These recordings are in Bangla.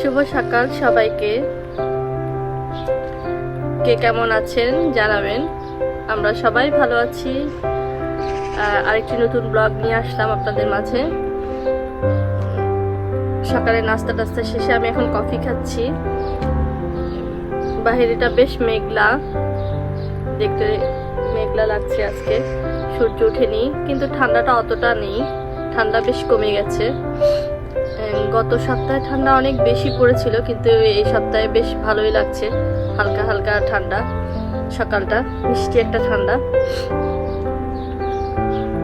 শুভ সকাল সবাইকে। কে কেমন আছেন জানাবেন। আমরা সবাই ভালো আছি। আরেকটি নতুন ব্লগ নিয়ে আসলাম আপনাদের মাঝে। সকালে নাস্তা টাস্তা শেষে আমি এখন কফি খাচ্ছি। বাহিরেটা বেশ মেঘলা। দেখতে মেঘলা লাগছে আজকে। সূর্য ওঠেনি, কিন্তু ঠান্ডাটা অতটা নেই। ঠান্ডা বেশ কমে গেছে। গত সপ্তাহে ঠান্ডা অনেক বেশি পড়েছিল, কিন্তু এই সপ্তাহে বেশ ভালোই লাগছে। হালকা হালকা ঠান্ডা, সকালটা মিষ্টি একটা ঠান্ডা।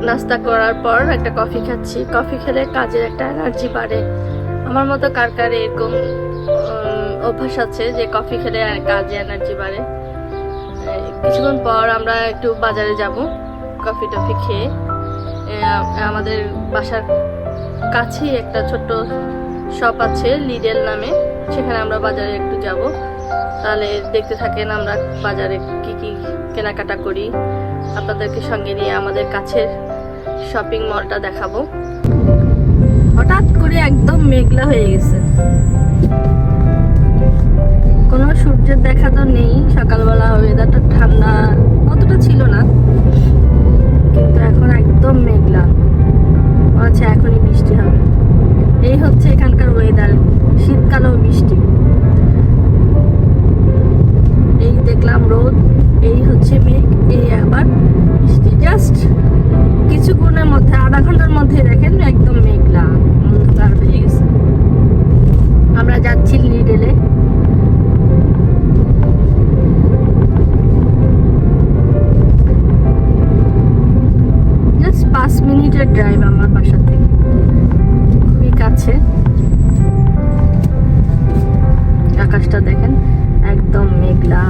নাস্তা করার পর একটা কফি খাচ্ছি। কফি খেলে কাজের একটা এনার্জি বাড়ে। আমার মতো কার কার এরকম অভ্যাস আছে যে কফি খেলে কাজে এনার্জি বাড়ে। কিছুক্ষণ পর আমরা একটু বাজারে যাব, কফি টফি খেয়ে। আমাদের বাসার কাছেই একটা ছোট্ট শপ আছে লিডেল নামে। সেখানে আমরা বাজারে একটু যাব। তাহলে দেখতে থাকেন আমরা বাজারে কি কি কেনাকাটা করি। আপনাদেরকে সঙ্গে নিয়ে আমাদের কাছের শপিং মলটা দেখাবো। হঠাৎ করে একদম মেঘলা হয়ে গেছে। কোনো সূর্যের দেখা তো নেই, সকালবেলা ওয়েদারটা ঠান্ডা। পাঁচ মিনিটের ড্রাইভ আমার বাসা থেকে। খুবই কাছে। আকাশটা দেখেন একদম মেঘলা।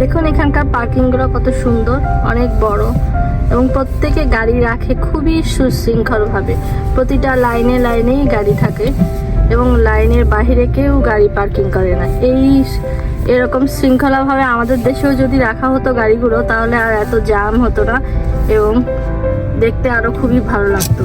দেখুন এখানকার পার্কিংগুলো কত সুন্দর, অনেক বড়। এবং প্রত্যেকে গাড়ি রাখে খুবই সুশৃঙ্খলভাবে। প্রতিটা লাইনে লাইনেই গাড়ি থাকে এবং লাইনের বাইরে কেউ গাড়ি পার্কিং করে না। এই এরকম শৃঙ্খলাভাবে আমাদের দেশেও যদি রাখা হতো গাড়িগুলো, তাহলে আর এত জ্যাম হতো না এবং দেখতে আরও খুবই ভালো লাগতো।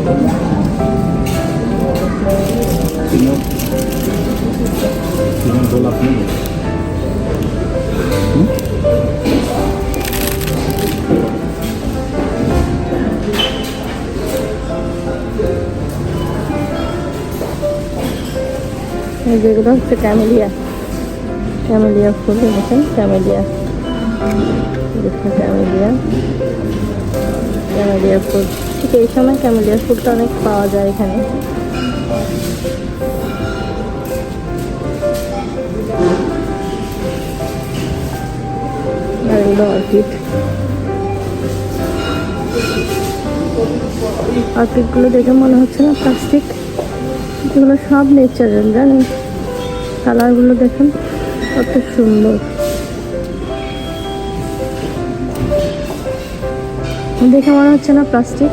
Sino, sino গোলাপ নেই এই যেগুলো হচ্ছে ক্যামেলিয়া ক্যামেলিয়া ফুল দেখেন ক্যামেলিয়া দেখুন ক্যামেলিয়া ক্যামেলিয়া ফুল ঠিক এই সময় ক্যামেলিয়া ফুলটা অনেক পাওয়া যায় এখানে। এগুলো অর্কিড। অর্কিডগুলো দেখে মনে হচ্ছে না প্লাস্টিক এগুলো সব নেচারাল জানেন? কালারগুলো দেখেন কত সুন্দর। দেখে মনে হচ্ছে না plastic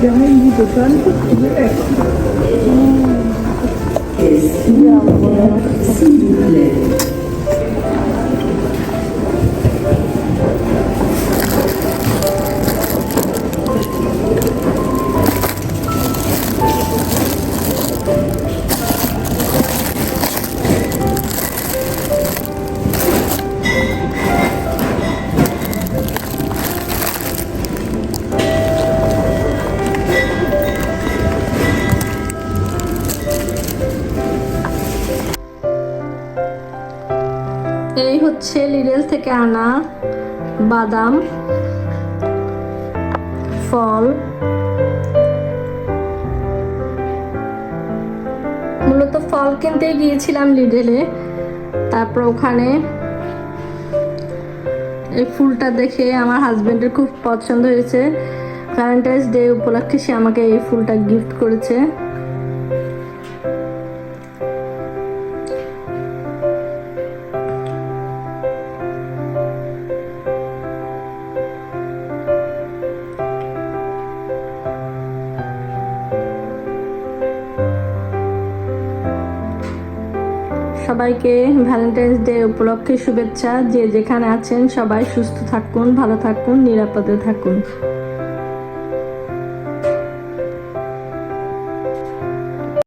Dernier microphone. Pour trouver হচ্ছে লিডেল থেকে আনা বাদাম, ফল। মূলত ফল কিনতে গিয়েছিলাম লিডেলে। তারপর ওখানে এই ফুলটা দেখে আমার হাজবেন্ডের খুব পছন্দ হয়েছে। ভ্যালেন্টাইন্স ডে উপলক্ষে সে আমাকে এই ফুলটা গিফট করেছে। সবাইকে ভ্যালেন্টাইন্স ডে উপলক্ষে শুভেচ্ছা। যে যেখানে আছেন সবাই সুস্থ থাকুন, ভালো থাকুন, নিরাপদে থাকুন।